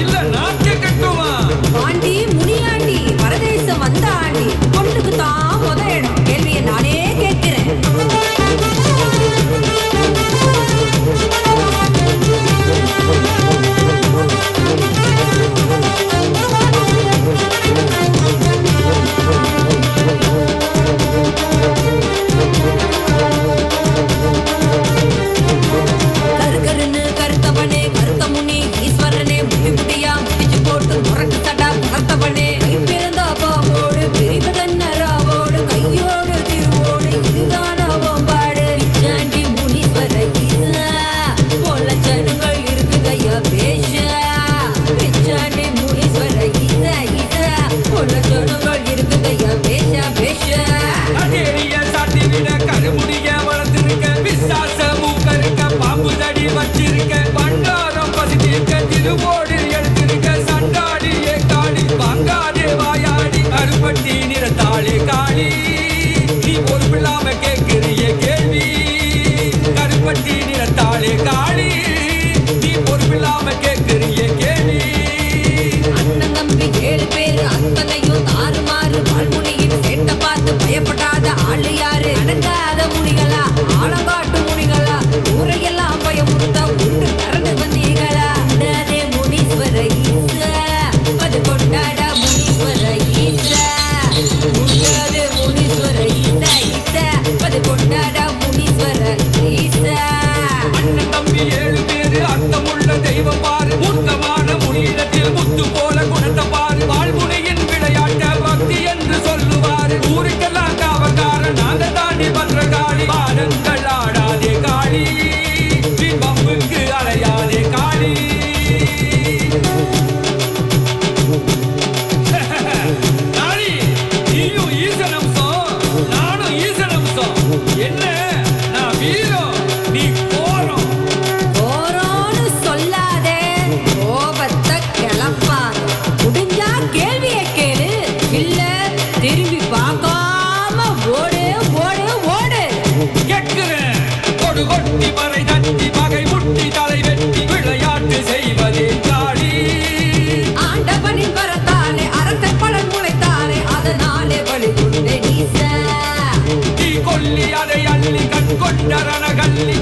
இல்ல நாட்டிய கட்டுமா? பாண்டி பத்ரகாளி ஆனந்த நெத்தி மறை நட்டி மகை முட்டி தலை வெட்டி விளையாட்டு செய்வதே காடி ஆண்டவனின் வரத்தாலே அறத்தை பலன் முளைத்தாலே அதனாலே வழி கொண்டே நீ கொல்லி அதை அள்ளி கண் கொண்டரண கள்ளி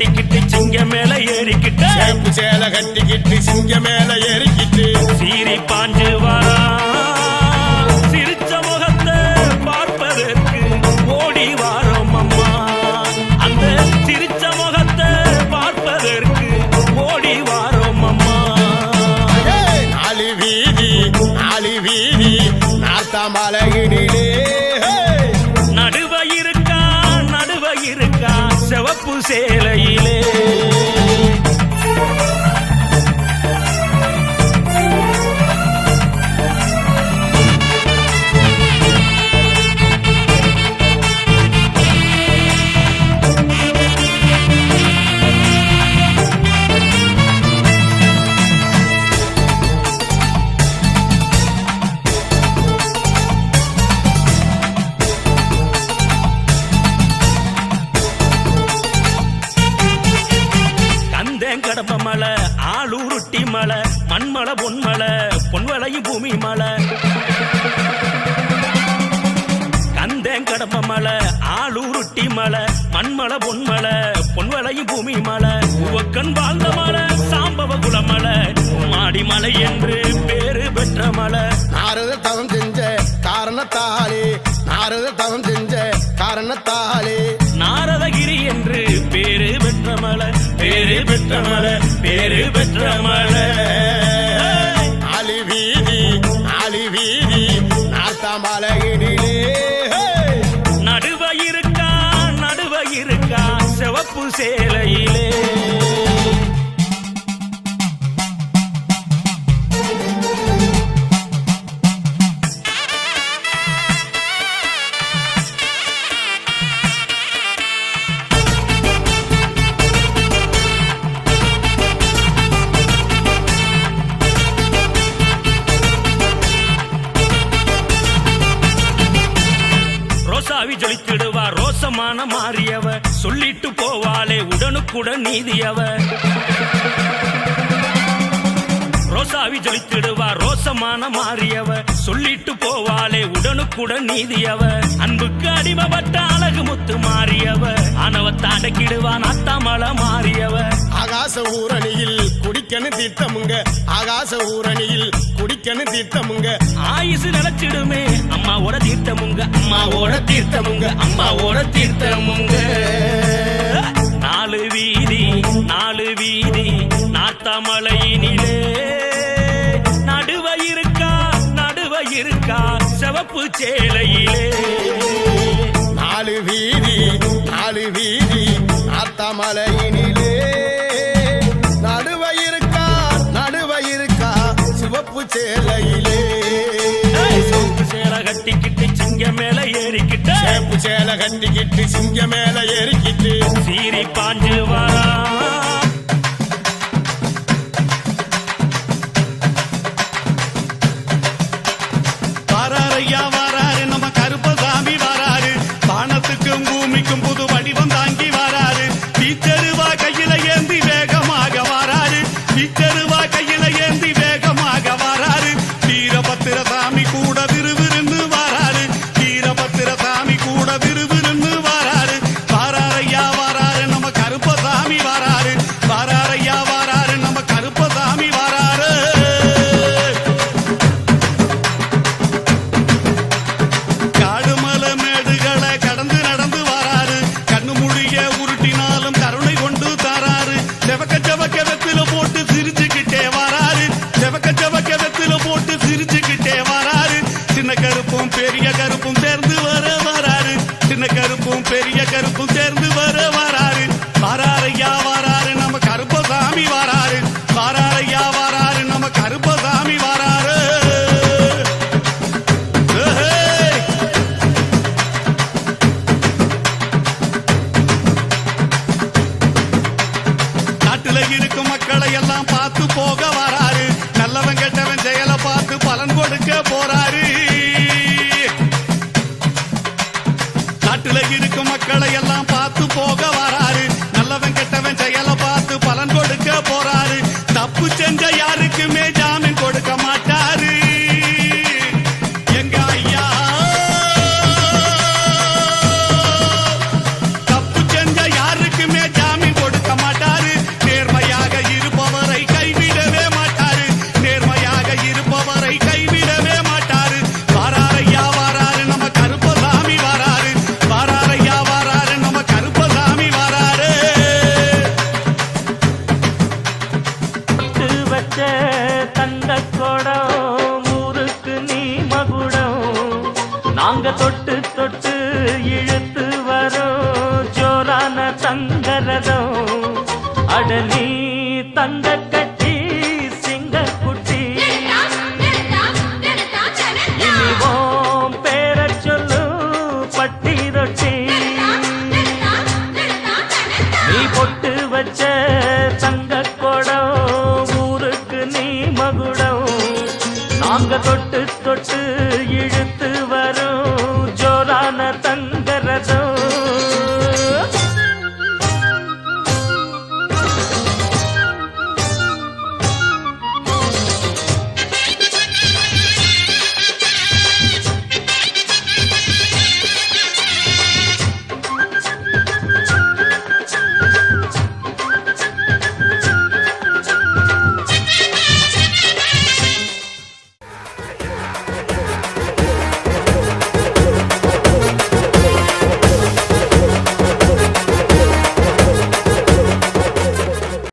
கட்டிக்கிட்டு சிங்க மேல ஏறிக்கிட்டு. சேல கட்டிக்கிட்டு சிங்க மேல ஏறி பொன்மலை பொன்மலை பொன்வளையும் பூமி மலை. கந்தேன் கடப்ப மலை ஆளூருட்டி மலை மண்மலை பொன்மலை பொன்வளையும் பூமி மலை. உவக்கன் வாழ்ந்த மலை சாம்பவ குலமலை. மாடி மலை என்று பேரு பெற்ற மலை. நாரத தவம் செஞ்ச காரணத்தாலே நாரத தவம் செஞ்ச காரணத்தாலே. நாரதகிரி என்று பேரு பெற்ற மலை பேரு பெற்ற மலை பேரு பெற்ற மலை. கூட நீதி அவ ரோசாவி ஜொலித்திடுவா ரோசமான மாறியவ சொல்லிட்டு போவாளே உடனுக்குட நீதியவ அன்புக்கு அடிமப்பட்ட அழகு முத்து மாறியவ ஆனவ தாண்டக்கிடுவா நாத்தாமல மாறியவ ஆகாச ஊரணியில் குடிக்கணும் தீர்த்தமுங்க. ஆகாச ஊரணியில் குடிக்கணும் தீர்த்தமுங்க. ஆயுசு நினைச்சிடுமே அம்மாவோட தீர்த்தமுங்க. அம்மாவோட தீர்த்தமுங்க அம்மாவோட தீர்த்தமுங்க. நாலு வீதி நாலு வீதி நாத்தமலையினிலே நடுவ இருக்கா நடுவ இருக்கா செவப்பு சேலையிலே. நாலு வீதி நாலு வீதி நாத்தமலையில் ஏறிக்கிட்டு சேலை கண்டிக்கிட்டு சிங்க மேல ஏறிக்கிட்டு. சீரி பாஞ்சு வாரா. பெரிய கருப்பு